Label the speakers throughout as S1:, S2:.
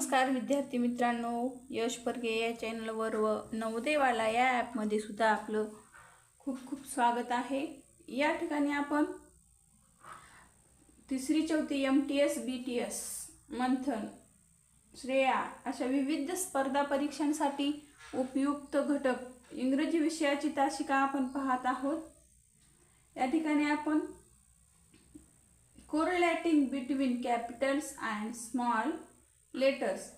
S1: नमस्कार विद्यार्थी मित्रांनो यश परगे या चॅनलवर व नवदेवाला या ॲपमध्ये सुद्धा आपलं खूप खूप स्वागत आहे. या ठिकाणी आपण तिसरी चौथी M T S B T S Manthan Shreya अशा विविध स्पर्धा परीक्षांसाठी उपयुक्त घटक इंग्रजी विषयाची तासिका आपण पाहत आहोत. या ठिकाणी आपण correlating between capitals and small letters.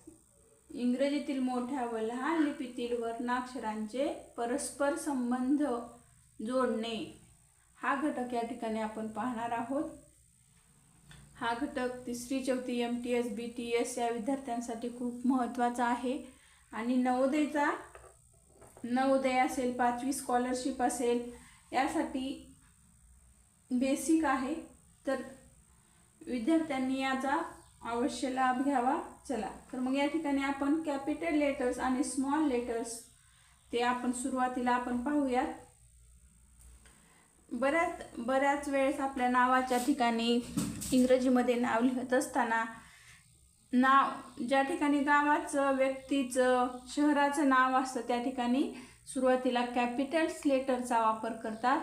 S1: इंग्रजीतील मोठ्या व लहान लिपीतील वर्णाक्षरांचे परस्पर संबंध जोडणे. हा घटक या ठिकाणी आपण पाहणार आहोत. हा घटक तिसरी चौथी M T S B T S या विद्यार्थ्यांसाठी खूप महत्त्वाचा आहे. आणि नवोदयचा नवोदय असेल पाचवी स्कॉलरशिप असेल यासाठी बेसिक आहे. तर विद्यार्थ्यांनी याचा अवश्य लाभ घ्यावा. चला तर मग या ठिकाणी आपण कॅपिटल लेटर्स आणि स्मॉल लेटर्स ते आपण सुरुवातीला आपण पाहूयात. बऱ्याच बऱ्याच वेळेस आपल्या नावाच्या ठिकाणी इंग्रजीमध्ये नाव लिहत असताना नाव ज्या ठिकाणी गावाचं व्यक्तीचं शहराचं नाव असतं त्या ठिकाणी सुरुवातीला कॅपिटल्स लेटरचा वापर करतात.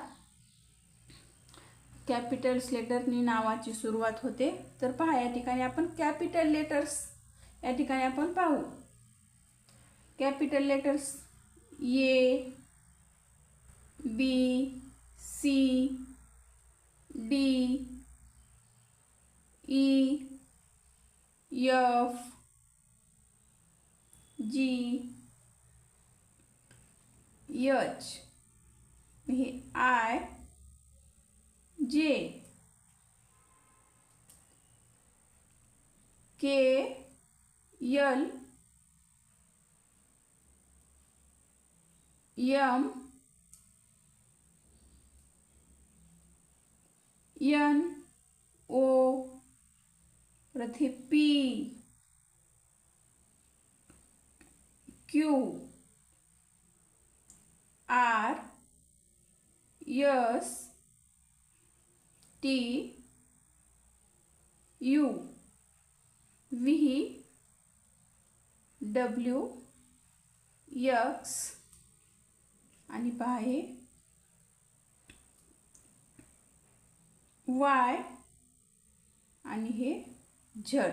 S1: कॅपिटल्स लेटरनी नावाची सुरुवात होते. तर पहा या ठिकाणी आपण कॅपिटल लेटर्स या आपण पाहू. Capital letters A B C D E F G H हे I J K L M N O हे P Q R S T U V W X आणि पहा. हे वाय आणि हे झड.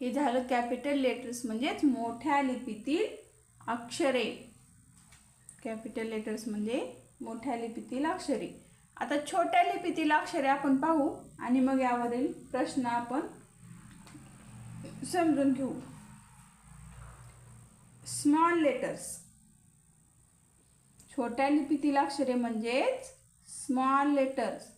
S1: हे झालं कॅपिटल लेटर्स म्हणजेच मोठ्या लिपीतील अक्षरे. कॅपिटल लेटर्स म्हणजे मोठ्या लिपीतील अक्षरे. आता छोट्या लिपीतील अक्षरे आपण पाहू आणि मग यावरील प्रश्न आपण समजून घेऊ. Small letters. छोट्या लिपीतील अक्षरे म्हणजेच स्मॉल लेटर्स.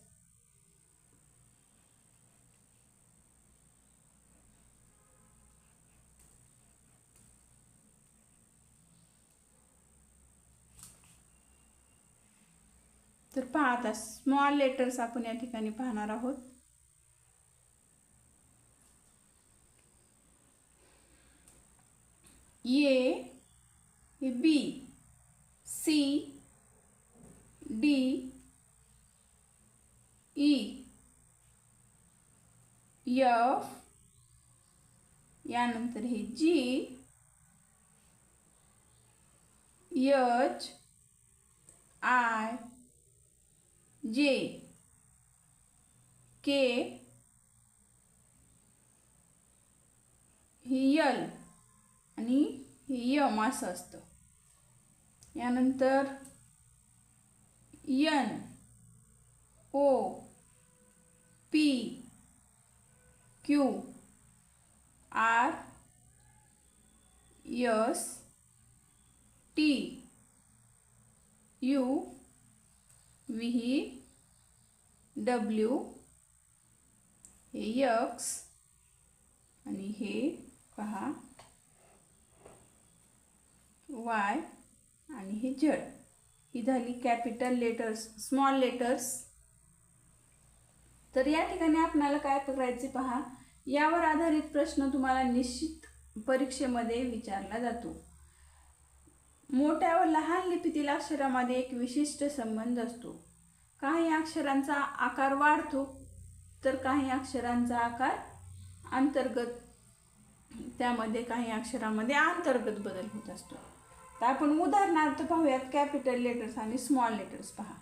S1: तर पहा आता स्मॉल लेटर्स आपण या ठिकाणी पाहणार आहोत. A B C D E F यानंतर हे जी H I J K he L आणि हे यम असं असतं. यानंतर N O P Q R S T U V W हे यक्स आणि हे पहा. वाय आणि हे जड ही झाली कॅपिटल लेटर्स स्मॉल लेटर्स. तर या ठिकाणी आपणाला काय करायचे पहा? यावर आधारित प्रश्न तुम्हाला निश्चित परीक्षेमध्ये विचारला जातो. मोठ्या व लहान लिपीतील अक्षरामध्ये एक विशिष्ट संबंध असतो. काही अक्षरांचा आकार वाढतो तर काही अक्षरांचा आकार अंतर्गत त्यामध्ये काही अक्षरामध्ये अंतर्गत बदल होत असतो. आता आपण उदाहरणार्थ पाहूयात कॅपिटल लेटर्स आणि स्मॉल लेटर्स पहा.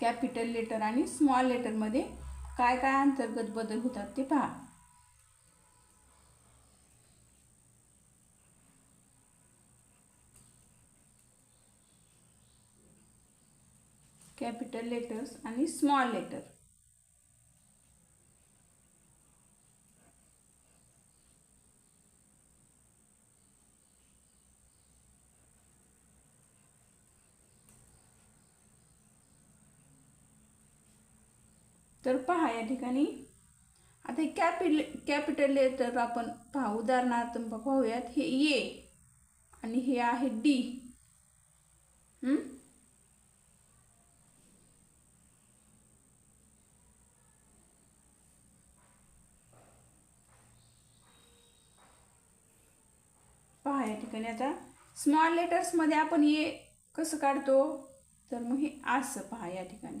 S1: कॅपिटल लेटर आणि स्मॉल लेटरमध्ये काय काय अंतर्गत बदल होतात ते पहा. कॅपिटल लेटर्स आणि स्मॉल लेटर तर पहा या ठिकाणी. आता कॅपिटल कॅपिटल लेटर आपण पहा. उदाहरणार्थ पाहूयात हे ए आणि हे आहे डी पहा या ठिकाणी आता. स्मॉल लेटर्समध्ये आपण ये कसं काढतो? तर मग हे असं पहा या ठिकाणी.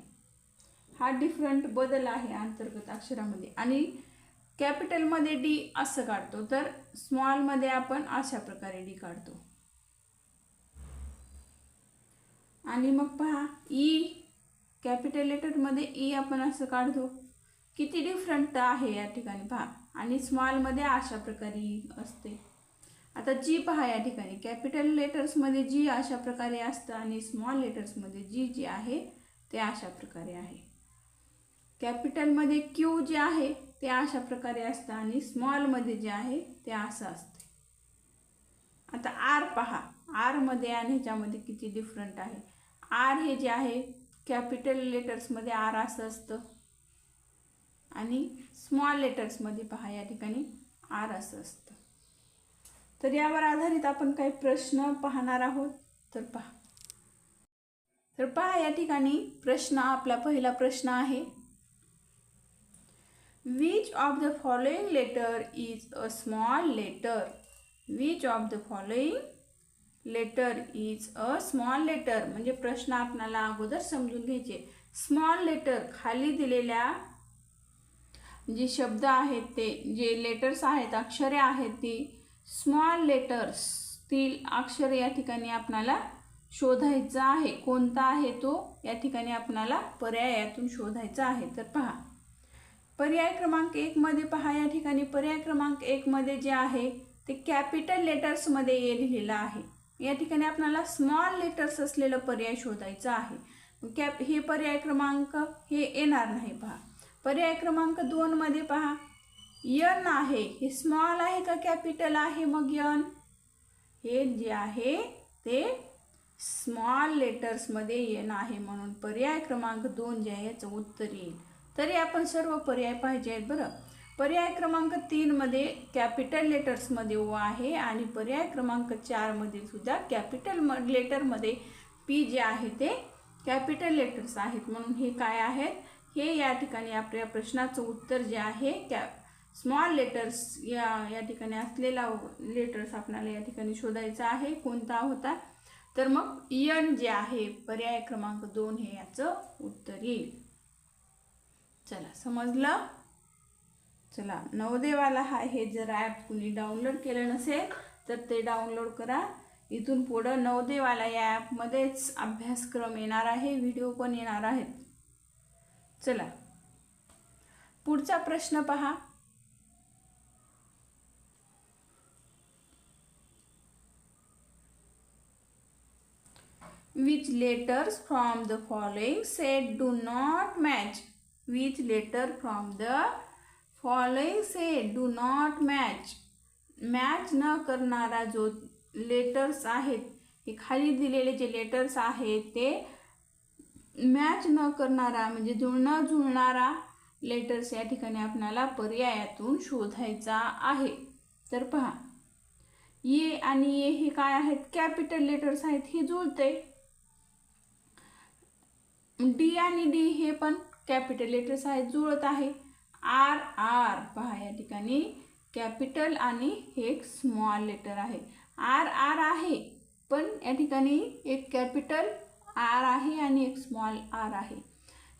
S1: हा डिफरंट बदल आहे अंतर्गत अक्षरामध्ये. आणि कॅपिटलमध्ये डी असं काढतो तर स्मॉलमध्ये आपण अशा प्रकारे डी काढतो. आणि मग पहा ई कॅपिटल लेटरमध्ये ई आपण असं काढतो. किती डिफरंट आहे या ठिकाणी पहा. आणि स्मॉलमध्ये अशा प्रकारे ई असते. आता जी पहा या ठिकाणी. कॅपिटल लेटर्समध्ये जी अशा प्रकारे असतं आणि स्मॉल लेटर्समध्ये जी जी आहे ते अशा प्रकारे आहे. कॅपिटलमध्ये क्यू जे आहे ते अशा प्रकारे असतं आणि स्मॉलमध्ये जे आहे ते असं असते. आता आर पहा. आरमध्ये आणि ह्याच्यामध्ये किती डिफरंट आहे? आर हे जे आहे कॅपिटल लेटर्समध्ये आर असं असतं. आणि स्मॉल लेटर्समध्ये पहा या ठिकाणी आर असं असतं. तर यावर आधारित आपण काही प्रश्न पाहणार आहोत. तर पहा. तर पहा या ठिकाणी प्रश्न आपला पहिला प्रश्न आहे. Which of the following letter is a small letter Which of the following letter is a small letter म्हणजे प्रश्न आपणाला अगोदर समजून घ्यायचे. स्मॉल लेटर खाली दिलेल्या जे शब्द आहेत ते जे लेटर्स आहेत अक्षरे आहेत ती स्मॉल लेटर्सतील अक्षर या ठिकाणी आपणाला शोधायचा आहे. कोणता आहे तो? या ठिकाणी आपणाला पर्यायातून शोधायचा आहे. तर पहा. पर्याय क्रमांक एकमध्ये पहा या ठिकाणी. पर्याय क्रमांक एकमध्ये जे आहे ते कॅपिटल लेटर्समध्ये ए लिहिलेलं आहे. या ठिकाणी आपल्याला स्मॉल लेटर्स असलेलं पर्याय शोधायचं आहे. कॅप हे पर्याय क्रमांक हे येणार नाही पहा. पर्याय क्रमांक दोनमध्ये पहा. यन आहे. हे स्मॉल आहे का कॅपिटल आहे? मग यन हे जे आहे ते स्मॉल लेटर्समध्ये येणं आहे म्हणून पर्याय क्रमांक दोन जे आहे याचं उत्तर येईल. तरी आपण सर्व पर्याय पाहिजे आहेत बरं. पर्याय क्रमांक तीनमध्ये कॅपिटल लेटर्समध्ये ओ आहे आणि पर्याय क्रमांक चारमध्ये सुद्धा कॅपिटल म लेटरमध्ये पी जे आहे ते कॅपिटल लेटर्स आहेत. म्हणून हे काय आहेत? हे या ठिकाणी आपल्या प्रश्नाचं उत्तर जे आहे कॅ स्मॉल लेटर्स या या ठिकाणी असलेला लेटर्स आपल्याला या ठिकाणी शोधायचा आहे. कोणता होता? तर मग यन जे आहे पर्याय क्रमांक दोन हे याचं उत्तर येईल. चला समजलं? चला नवदेवाला हा हे जर ॲप कुणी डाउनलोड केलं नसेल तर ते डाउनलोड करा. इथून पुढं नवदेवाला या ॲपमध्येच अभ्यासक्रम येणार आहे व्हिडिओ पण येणार आहेत. चला. पुढचा प्रश्न पहा. Which letters from the following set do not match which letter from the following set do not match. Match न करणारा जो लेटर्स आहेत हे खाली दिलेले जे लेटर्स आहेत ते मॅच न करणारा म्हणजे जुळ न जुळणारा लेटर्स या ठिकाणी आपल्याला पर्यायातून शोधायचा आहे. तर पहा ये आणि ये हे काय आहेत? कॅपिटल लेटर्स आहेत हे जुळते डी आणि डी हे पण कॅपिटल लेटर्स आहेत जुळत आहे. R R. पहा या ठिकाणी कॅपिटल आणि हे एक स्मॉल लेटर आहे. आर आर आहे पण या ठिकाणी एक कॅपिटल आर आहे आणि एक स्मॉल आर आहे.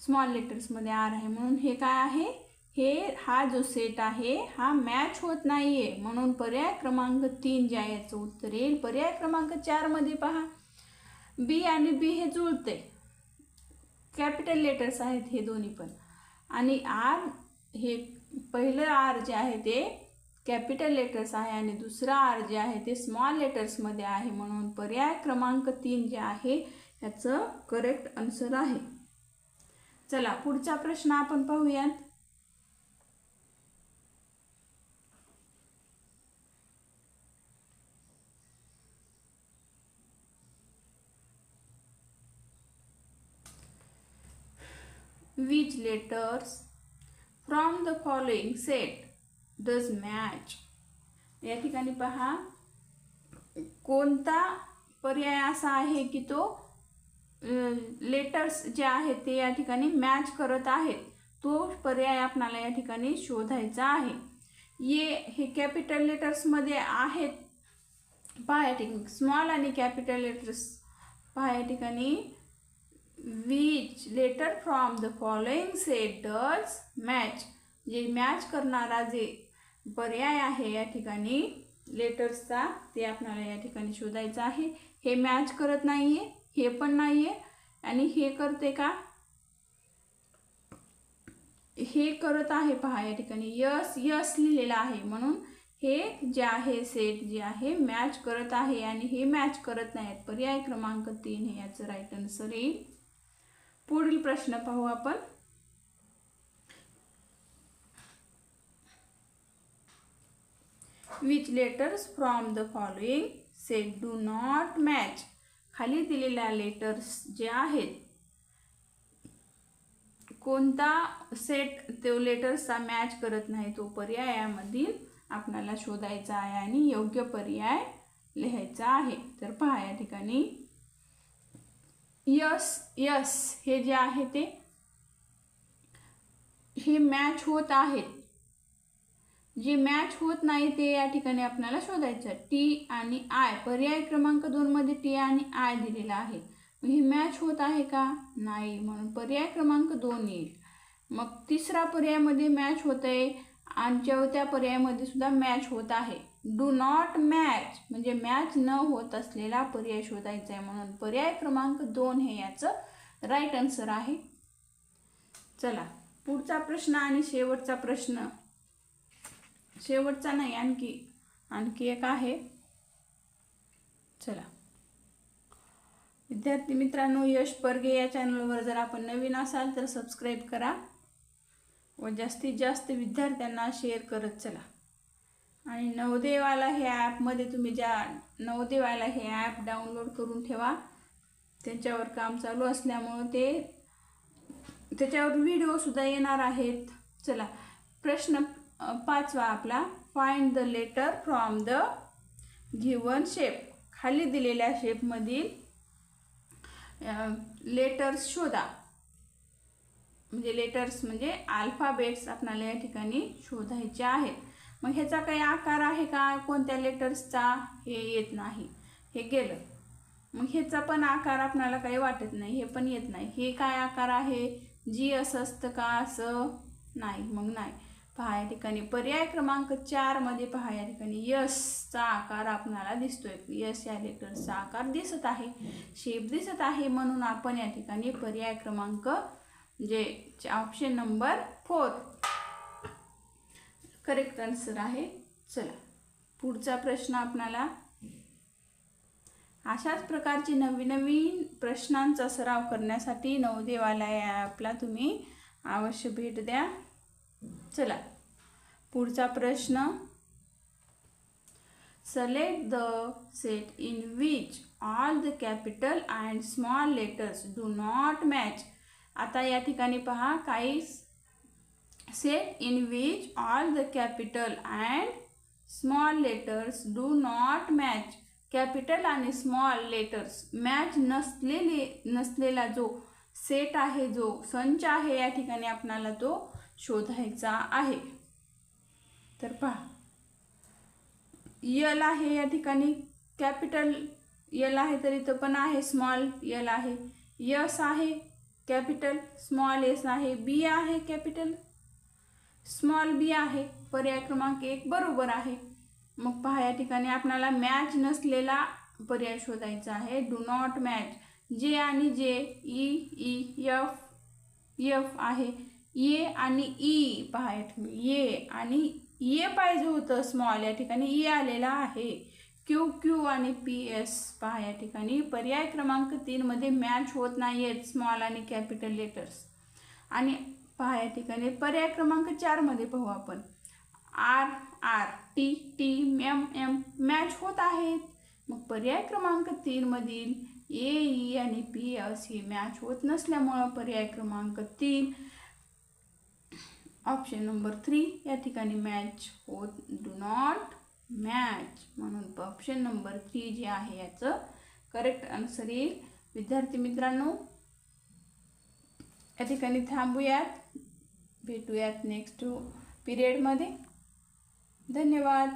S1: स्मॉल लेटर्समध्ये आर आहे म्हणून हे काय आहे? हे हा जो सेट आहे हा मॅच होत नाही आहे म्हणून पर्याय क्रमांक तीन जे आहे याचं उत्तर येईल. पर्याय क्रमांक चारमध्ये पहा. बी आणि बी हे जुळते कॅपिटल लेटर्स आहेत हे दोन्ही पण. आणि आर हे पहिलं आर जे आहे ते कॅपिटल लेटर्स आहे आणि दुसरा आर जे आहे ते स्मॉल लेटर्समध्ये आहे. म्हणून पर्याय क्रमांक तीन जे आहे याचं करेक्ट आन्सर आहे. चला पुढचा प्रश्न आपण पाहूयात. Which letters from the following set does match? या ठिकाणी पहा. कोणता पर्याय असा आहे की तो लेटर्स जे आहेत ते या ठिकाणी मॅच करत आहेत? तो पर्याय आपणाला या ठिकाणी शोधायचा आहे. ये हे कॅपिटल लेटर्समध्ये आहेत. पहा या ठिकाणी स्मॉल आणि कॅपिटल लेटर्स पहा या ठिकाणी which letter from the following set does match जे मॅच करणारा जे पर्याय आहे या ठिकाणी लेटर्सचा ते आपल्याला या ठिकाणी शोधायचं आहे. हे मॅच करत नाही आहे हे पण नाही आहे आणि हे करते का? हे करत आहे पहा या ठिकाणी. यस यस लिहिलेलं आहे. म्हणून हे जे आहे सेट जे आहे मॅच करत आहे. आणि हे मॅच करत नाहीत. पर्याय क्रमांक तीन हे याचं राईट आन्सर येईल पुढील प्रश्न पाहू आपण. Which letters from the following set do not match खाली दिलेल्या लेटर्स जे आहेत कोणता सेट तो लेटर्सचा मॅच करत नाही तो पर्यायामधील आपणाला शोधायचा आहे आणि योग्य पर्याय लिहायचा आहे. तर पहा या ठिकाणी. यस यस हे जे आहे ते हे मॅच होत आहेत जे मॅच होत नाही ते या ठिकाणी आपल्याला शोधायचं टी आणि आय पर्याय क्रमांक दोनमध्ये टी आणि आय दिलेला आहे. हे मॅच होत आहे का? नाही म्हणून पर्याय क्रमांक दोन येईल. मग तिसरा पर्यायामध्ये मॅच होत आहे आणि चौथ्या पर्यायामध्ये सुद्धा मॅच होत आहे. डू नॉट मॅच म्हणजे मॅच न होत असलेला पर्याय शोधायचा आहे म्हणून पर्याय क्रमांक दोन हे याचं राईट आन्सर आहे. चला पुढचा प्रश्न आणि शेवटचा प्रश्न. शेवटचा नाही आणखी आणखी एक आहे. चला. विद्यार्थी मित्रांनो यश परगे या चॅनलवर जर आपण नवीन असाल तर सबस्क्राईब करा व जास्तीत जास्त विद्यार्थ्यांना शेअर करत चला. आणि नवदेवाला हे ॲपमध्ये तुम्ही ज्या नवदेवाला हे ॲप डाउनलोड करून ठेवा. त्यांच्यावर काम चालू असल्यामुळं ते त्याच्यावर व्हिडिओसुद्धा येणार आहेत. चला प्रश्न पाचवा आपला. Find the letter from the given shape खाली दिलेल्या शेपमधील लेटर्स शोधा. म्हणजे लेटर्स म्हणजे अल्फाबेट्स आपल्याला या ठिकाणी शोधायचे आहेत. मग ह्याचा काही आकार आहे का? कोणत्या लेटर्सचा हे येत नाही. हे गेलं. मग ह्याचा पण आकार आपणाला काही वाटत नाही. हे पण येत नाही. हे काय आकार आहे? जी असं असतं का? असं नाही. मग नाही. पहा या ठिकाणी. पर्याय क्रमांक चारमध्ये पहा या ठिकाणी. यसचा आकार आपणाला दिसतोय. यस या लेटरचा आकार दिसत आहे. शेप दिसत आहे म्हणून आपण या ठिकाणी पर्याय क्रमांक जे option number four correct answer आहे. चला. पुढचा प्रश्न आपणाला. अशाच प्रकारचे नवीन नवीन प्रश्नांचा सराव करण्यासाठी नवदेवाला ॲपला तुम्ही अवश्य भेट द्या. चला. पुढचा प्रश्न. Select the set in which all the capital and small letters do not match. आता या ठिकाणी पहा काही set in which all the capital and small letters do not match capital आणि स्मॉल लेटर्स मॅच नसलेले नसलेला जो सेट आहे जो संच आहे या ठिकाणी आपणाला तो शोधायचा आहे. तर पहा. यल आहे या ठिकाणी. कॅपिटल यल आहे तर इथं पण आहे स्मॉल यल आहे. यस आहे कॅपिटल स्मॉल एस आहे. बी आहे कॅपिटल स्मॉल बी आहे पर्याय क्रमांक एक बरोबर आहे. मग पहा या ठिकाणी आपल्याला मॅच नसलेला पर्याय शोधायचा आहे. डू नॉट मॅच जे आणि जे ई ई एफ एफ आहे. ये आणि ई पहा या ठिकाणी. ये आणि ये पाहिजे होतं स्मॉल या ठिकाणी ई आलेला आहे. क्यू क्यू आणि पी एस पहा या ठिकाणी. पर्याय क्रमांक तीनमध्ये मॅच होत नाही आहेत स्मॉल आणि कॅपिटल लेटर्स आणि पहा या ठिकाणी. पर्याय क्रमांक चारमध्ये पाहू आपण. R R T T M M match होत आहेत. मग पर्याय क्रमांक तीनमधील ए ई आणि पी एस हे मॅच होत नसल्यामुळं पर्याय क्रमांक तीन ऑप्शन नंबर थ्री या ठिकाणी मॅच होत डू नॉट मॅच. म्हणून ऑप्शन नंबर थ्री जे आहे याचं करेक्ट आन्सर येईल. विद्यार्थी मित्रांनो या ठिकाणी थांबूयात. भेटूयात नेक्स्ट पिरियडमध्ये धन्यवाद.